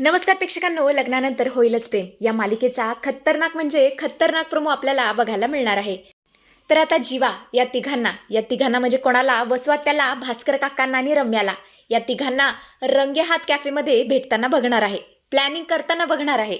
नमस्कार प्रेक्षकांनो लग्नानंतर होईलच प्रेम. या मालिकेचा खतरनाक म्हणजे खतरनाक प्रोमो आपल्याला बघायला मिळणार आहे. तर आता जीवा या तिघांना. या तिघांना म्हणजे कोणाला? वसवात्याला भास्कर काकांना आणि रम्याला. या तिघांना रंगे हात कॅफेमध्ये भेटताना बघणार आहे. प्लॅनिंग करताना बघणार आहे.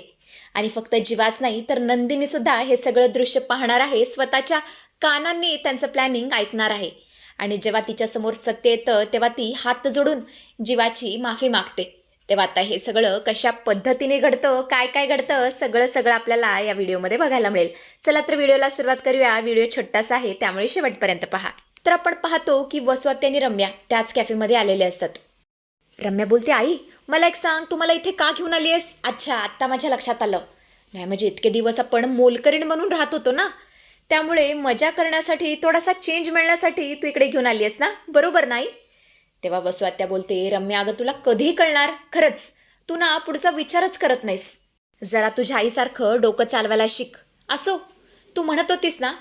आणि फक्त जीवाच नाही तर नंदिनी सुद्धा हे सगळं दृश्य पाहणार आहे. स्वतःच्या कानांनी त्यांचं प्लॅनिंग ऐकणार आहे. आणि जेव्हा तिच्यासमोर सत्य येतं तेव्हा ती हात जोडून जीवाची माफी मागते. तेव्हा आता हे सगळं कशा पद्धतीने घडतं काय काय घडतं सगळं सगळं आपल्याला या व्हिडिओमध्ये बघायला मिळेल. चला तर व्हिडिओला सुरुवात करूया. व्हिडिओ छोटासा आहे त्यामुळे शेवटपर्यंत पहा. तर आपण पाहतो की वसवाते आणि रम्या त्याच कॅफेमध्ये आलेले असतात. रम्या बोलते आई मला एक सांग तू मला इथे का घेऊन आली आहेस? अच्छा आत्ता माझ्या लक्षात आलं. नाही म्हणजे इतके दिवस आपण मोलकरीण म्हणून राहत होतो ना? त्यामुळे मजा करण्यासाठी थोडासा चेंज मिळण्यासाठी तू इकडे घेऊन आली आहेस ना? बरोबर नाही तेव्हा वसवात्या बोलते रम्या अगं तुला कधी कळणार? खरंच. तू ना पुढचा विचारच करत नाहीस. जरा तुझ्या आईसारखं डोकं चालवायला शिक. असो. तू म्हणत होतीस ना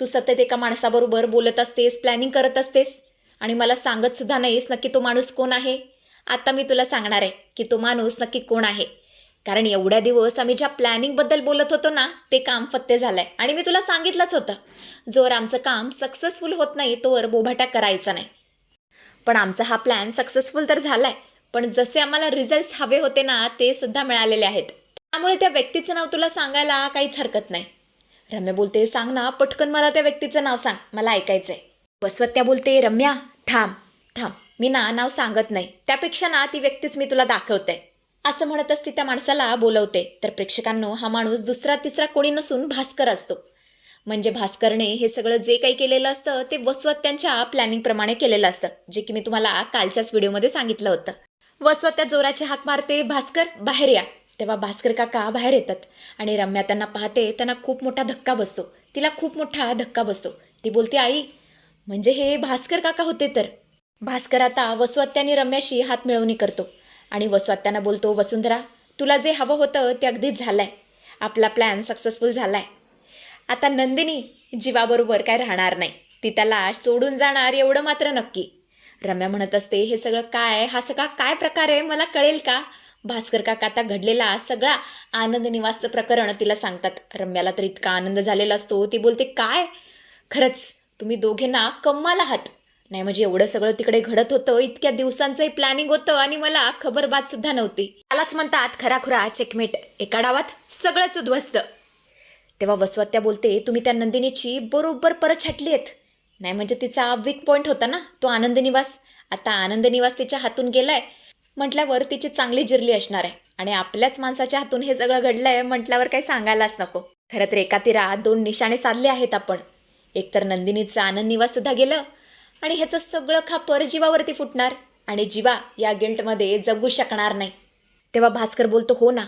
तू सतत एका माणसाबरोबर बोलत असतेस प्लॅनिंग करत असतेस. आणि मला सांगत सुद्धा नाहीस नक्की तो माणूस कोण आहे. आता मी तुला सांगणार आहे की तो माणूस नक्की कोण आहे. कारण एवढ्या दिवस आम्ही ज्या प्लॅनिंगबद्दल बोलत होतो ना ते काम फत्ते झालं आहे आणि मी तुला सांगितलंच होतं. जोवर आमचं काम सक्सेसफुल होत नाही तोवर बोभाटा करायचा नाही. पण आमचा हा प्लॅन सक्सेसफुल तर झाला आहे पण जसे आम्हाला रिझल्ट्स हवे होते ना ते सुद्धा मिळालेले आहेत. त्यामुळे त्या व्यक्तीचं नाव तुला सांगायला काहीच हरकत नाही. रम्या बोलते सांग ना पटकन मला त्या व्यक्तीचं नाव सांग. मला ऐकायचं आहे बसवत्या बोलते रम्या थांब थांब. मी ना नाव सांगत नाही. त्यापेक्षा ना ती व्यक्तीच मी तुला दाखवते. असं म्हणतच ती त्या माणसाला बोलवते. तर प्रेक्षकांनो हा माणूस दुसरा तिसरा कोणी नसून भास्कर असतो. म्हणजे भास्करने हे सगळं जे काही केलेलं असतं ते वसवत्यांच्या प्लॅनिंगप्रमाणे केलेलं असतं जे की मी तुम्हाला कालच्याच व्हिडिओमध्ये सांगितलं होतं. वसवत्या जोराची हाक मारते भास्कर बाहेर या. तेव्हा भास्कर काका बाहेर येतात आणि रम्या त्यांना पाहते त्यांना खूप मोठा धक्का बसतो. तिला खूप मोठा धक्का बसतो. ती बोलते आई म्हणजे हे भास्कर काका होते तर? भास्कर आता वसवत्याने रम्याशी हात मिळवणी करतो आणि वसवत्यांना बोलतो वसुंधरा तुला जे हवं होतं ते अगदीच झालं आहे आपला प्लॅन सक्सेसफुल झाला आहे आता नंदिनी जीवाबरोबर काय राहणार नाही. ती त्याला सोडून जाणार एवढं मात्र नक्की. रम्या म्हणत असते हे सगळं काय? हा सगळा काय प्रकार आहे? मला कळेल का? भास्कर काका आता घडलेला सगळा आनंद निवासचं प्रकरण तिला सांगतात. रम्याला तर इतका आनंद झालेला असतो. ती बोलते काय? खरंच तुम्ही दोघे ना कम्माल आहात. नाही म्हणजे एवढं सगळं तिकडे घडत होतं. इतक्या दिवसांचंही प्लॅनिंग होतं आणि मला खबरबात सुद्धा नव्हती. त्यालाच म्हणतात खराखुरा चेकमेट एका डावात सगळंच उद्ध्वस्त. तेव्हा वसवत्या बोलते तुम्ही त्या नंदिनीची बरोबर परत छाटली आहेत. नाही म्हणजे तिचा वीक पॉईंट होता ना तो आनंद निवास. आता आनंद निवास तिच्या हातून गेलाय. म्हटल्यावर तिची चांगली जिरली असणार आहे. आणि आपल्याच माणसाच्या हातून हे सगळं घडलंय म्हटल्यावर काही सांगायलाच नको. खरं तर एका तिरा दोन निशाणे साधले आहेत आपण. एकतर नंदिनीचं आनंद निवास सुद्धा गेलं आणि ह्याचं सगळं खापर जीवावरती फुटणार आणि जीवा या गिल्टमध्ये जगू शकणार नाही. तेव्हा भास्कर बोलतो हो ना.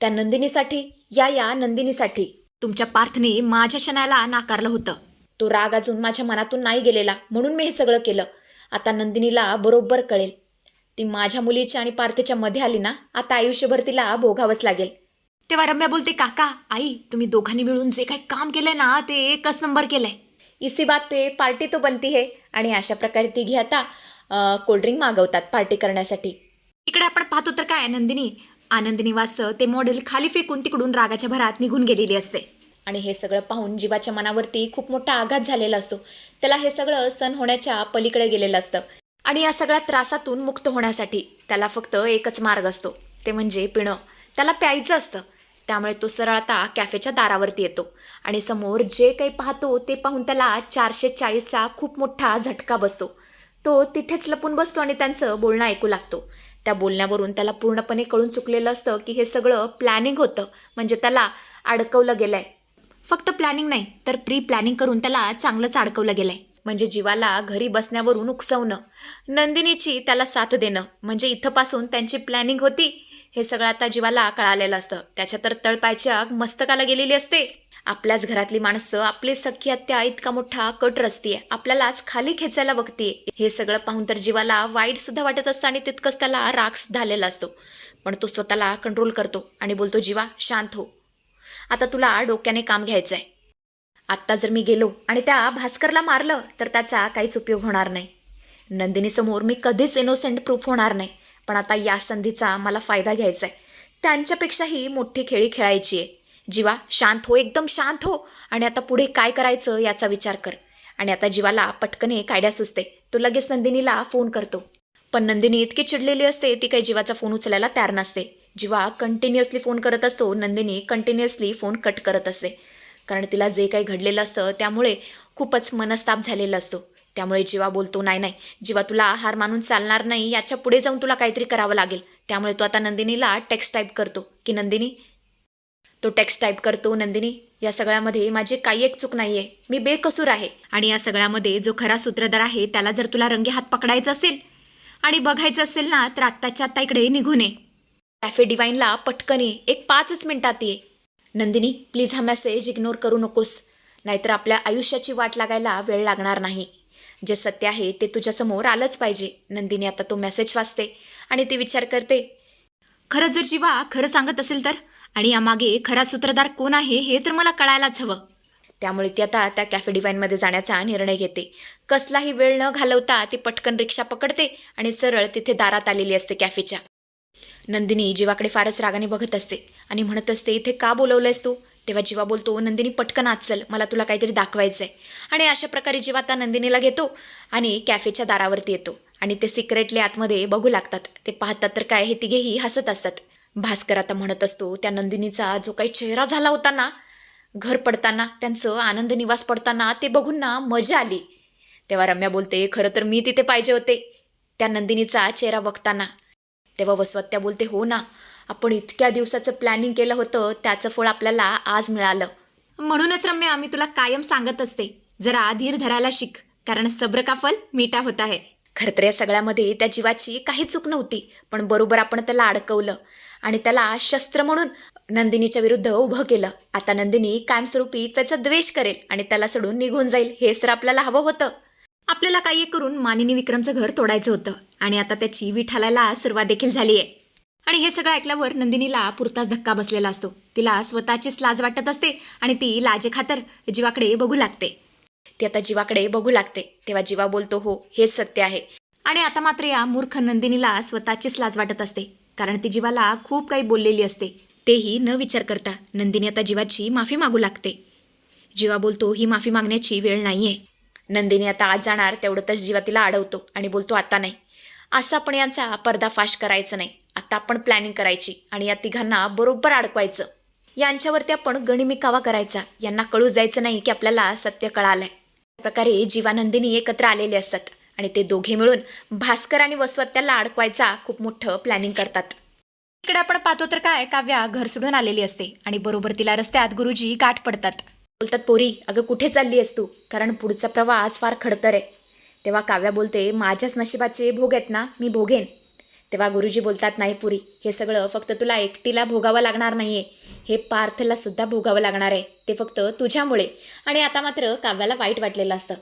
त्या नंदिनीसाठी या या नंदिनीसाठी. तुमच्या पार्थने माझ्या शनाला नाकारलं होतं. तो राग अजून माझ्या मनातून नाही गेलेला म्हणून मी हे सगळं केलं. आता नंदिनीला बरोबर कळेल. ती माझ्या मुलीच्या आणि पार्थेच्या मध्ये आली ना आता आयुष्यभर तिला भोगावंच लागेल. तेव्हा रम्या बोलते काका आई तुम्ही दोघांनी मिळून जे काही काम केलंय ना ते एकच नंबर केलंय. इसी बात पे पार्टी तो बनती है आणि अशा प्रकारे तिघी आता कोल्ड्रिंक मागवतात पार्टी करण्यासाठी. इकडे आपण पाहतो तर काय नंदिनी आनंदनिवासं ते मॉडेल खाली फेकून तिकडून रागाच्या भरात निघून गेलेली असते. आणि हे सगळं पाहून जीवाच्या मनावरती खूप मोठा आघात झालेला असतो. त्याला हे सगळं सण होण्याच्या पलीकडे गेलेलं असतं. आणि या सगळ्या त्रासातून मुक्त होण्यासाठी त्याला फक्त एकच मार्ग असतो. ते म्हणजे पिणं. त्याला प्यायचं असतं. त्यामुळे तो सरळ आता कॅफेच्या दारावरती येतो. आणि समोर जे काही पाहतो ते पाहून त्याला चारशे चाळीसचा खूप मोठा झटका बसतो. तो तिथेच लपून बसतो आणि त्यांचं बोलणं ऐकू लागतो. त्या बोलण्यावरून त्याला पूर्णपणे कळून चुकलेलं असतं की हे सगळं प्लॅनिंग होतं. म्हणजे त्याला अडकवलं गेलं आहे फक्त प्लॅनिंग नाही तर प्री प्लॅनिंग करून त्याला चांगलंच अडकवलं गेलं आहे म्हणजे जीवाला घरी बसण्यावरून उकसवणं नंदिनीची त्याला साथ देणं म्हणजे इथंपासून त्यांची प्लॅनिंग होती हे सगळं आता जीवाला कळालेलं असतं. त्याच्या तर तळपायच्या मस्तकाला गेलेली असते. आपल्याच घरातली माणसं आपली सख्खी हत्या इतका मोठा कट रचतीये. आपल्यालाच खाली खेचायला बघतीये. हे सगळं पाहून तर जीवाला वाईट सुद्धा वाटत असतं आणि तितकंच त्याला राग सुद्धा आलेला असतो. पण तो स्वतःला कंट्रोल करतो आणि बोलतो जीवा शांत हो. आता तुला डोक्याने काम घ्यायचं आहे आत्ता जर मी गेलो आणि त्या भास्करला मारलं तर त्याचा काहीच उपयोग होणार नाही. नंदिनीसमोर मी कधीच इनोसेंट प्रूफ होणार नाही. पण आता या संधीचा मला फायदा घ्यायचा आहे त्यांच्यापेक्षाही मोठी खेळी खेळायची आहे जीवा शांत हो एकदम शांत हो. आणि आता पुढे काय करायचं याचा विचार कर. आणि आता जीवाला पटकन एक सुचते. तो लगेच नंदिनीला फोन करतो. पण नंदिनी इतकी चिडलेली असते ती काही जीवाचा फोन उचलायला तयार नसते. जीवा कंटिन्युअसली फोन करत असतो नंदिनी कंटिन्युअसली फोन कट करत असते. कारण तिला जे काही घडलेलं असतं त्यामुळे खूपच मनस्ताप झालेला असतो. त्यामुळे जीवा बोलतो नाही नाही जीवा तुला हार मानून चालणार नाही याच्यापुढे जाऊन तुला काहीतरी करावं लागेल. त्यामुळे तो आता नंदिनीला टेक्स्ट टाईप करतो की नंदिनी तो टेक्स्ट टाईप करतो नंदिनी या सगळ्यामध्ये माझी काही एक चूक नाहीये. मी बेकसूर आहे. आणि या सगळ्यामध्ये जो खरा सूत्रधार आहे त्याला जर तुला रंगे हात पकडायचा असेल आणि बघायचं असेल ना तर आत्ताच्या आत्ता इकडे निघून ये कॅफे डिवाईनला पटकन ये एक पाचच मिनिटात ये. नंदिनी प्लीज हा मेसेज इग्नोर करू नकोस. नाहीतर आपल्या आयुष्याची वाट लागायला वेळ लागणार नाही. जे सत्य आहे ते तुझ्यासमोर आलंच पाहिजे. नंदिनी आता तो मेसेज वाचते आणि ती विचार करते. खरं जर जीवा खरं सांगत असेल तर? आणि यामागे खरा सूत्रधार कोण आहे हे तर मला कळायलाच हवं. त्यामुळे ती आता त्या कॅफे डिवाईनमध्ये जाण्याचा निर्णय घेते. कसलाही वेळ न घालवता ती पटकन रिक्षा पकडते आणि सरळ तिथे दारात आलेली असते कॅफेच्या नंदिनी जीवाकडे फारच रागाने बघत असते आणि म्हणत असते इथे का बोलवलंयस तू? तेव्हा जीवा बोलतो नंदिनी पटकन आचल मला तुला काहीतरी दाखवायचं आहे आणि अशा प्रकारे जीवा आता नंदिनीला घेतो आणि कॅफेच्या दारावरती येतो. आणि ते सिक्रेटले आतमध्ये बघू लागतात. ते पाहतात तर काय हे तिघेही हसत असतात. भास्कर आता म्हणत असतो त्या नंदिनीचा जो काही चेहरा झाला होता ना घर पडताना त्यांचं आनंद निवास पडताना ते बघून ना मजा आली. तेव्हा रम्या बोलते खरं तर मी तिथे पाहिजे होते. त्या नंदिनीचा चेहरा बघताना तेव्हा वसवत्या बोलते हो ना आपण इतक्या दिवसाचं प्लॅनिंग केलं होतं त्याचं फळ आपल्याला आज मिळालं. म्हणूनच रम्या मी तुला कायम सांगत असते जरा धीर धरायला शिक कारण सब्र का फल मीठा होत आहे खरं तर या सगळ्यामध्ये त्या जीवाची काही चूक नव्हती पण बरोबर आपण त्याला अडकवलं. आणि त्याला शस्त्र म्हणून नंदिनीच्या विरुद्ध उभं केलं. आता नंदिनी कायमस्वरूपी त्याचा द्वेष करेल आणि त्याला सोडून निघून जाईल हेच तर आपल्याला हवं होतं. आपल्याला काही करून मानिनी विक्रमचं घर तोडायचं होतं आणि आता त्याची विठालायला सुरुवात देखील झाली आहे आणि हे सगळं ऐकल्यावर नंदिनीला पुरताच धक्का बसलेला असतो. तिला स्वतःचीच लाज वाटत असते आणि ती लाजेखातर जीवाकडे बघू लागते. ती आता जीवाकडे बघू लागते. तेव्हा जीवा बोलतो हो हेच सत्य आहे. आणि आता मात्र या मूर्ख नंदिनीला स्वतःचीच लाज वाटत असते. कारण ती जीवाला खूप काही बोललेली असते. तेही न विचार करता नंदिनी आता जीवाची माफी मागू लागते. जीवा बोलतो ही माफी मागण्याची वेळ नाही आहे नंदिनी आता आज जाणार तेवढंतच जीवा तिला अडवतो आणि बोलतो आता नाही. असं आपण यांचा पर्दाफाश करायचं नाही. आता आपण प्लॅनिंग करायची आणि या तिघांना बरोबर अडकवायचं. यांच्यावरती आपण गणिमिकावा करायचा. यांना कळू जायचं नाही की आपल्याला सत्य कळालंय. प्रकारे जीवानंदिनी एकत्र आलेले असतात. आणि ते दोघे मिळून भास्कर आणि वसवत्याला अडकवायचा खूप मोठं प्लॅनिंग करतात. इकडे आपण पाहतो तर काय काव्या घर सोडून आलेली असते आणि बरोबर तिला रस्त्यात गुरुजी गाठ पडतात. बोलतात पोरी अगं कुठे चालली आहेस तू? कारण पुढचा प्रवास फार खडतर आहे. तेव्हा काव्या बोलते माझ्याच नशिबाचे भोग आहेत ना मी भोगेन. तेव्हा गुरुजी बोलतात नाही पुरी हे सगळं फक्त तुला एकटीला भोगावं लागणार नाहीये. हे पार्थला सुद्धा भोगावं लागणार आहे. ते फक्त तुझ्यामुळे. आणि आता मात्र काव्याला वाईट वाटलेलं असतं.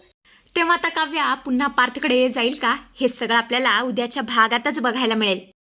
तेव्हा आता काव्या पुन्हा पार्थकडे जाईल का? हे सगळं आपल्याला उद्याच्या भागातच बघायला मिळेल.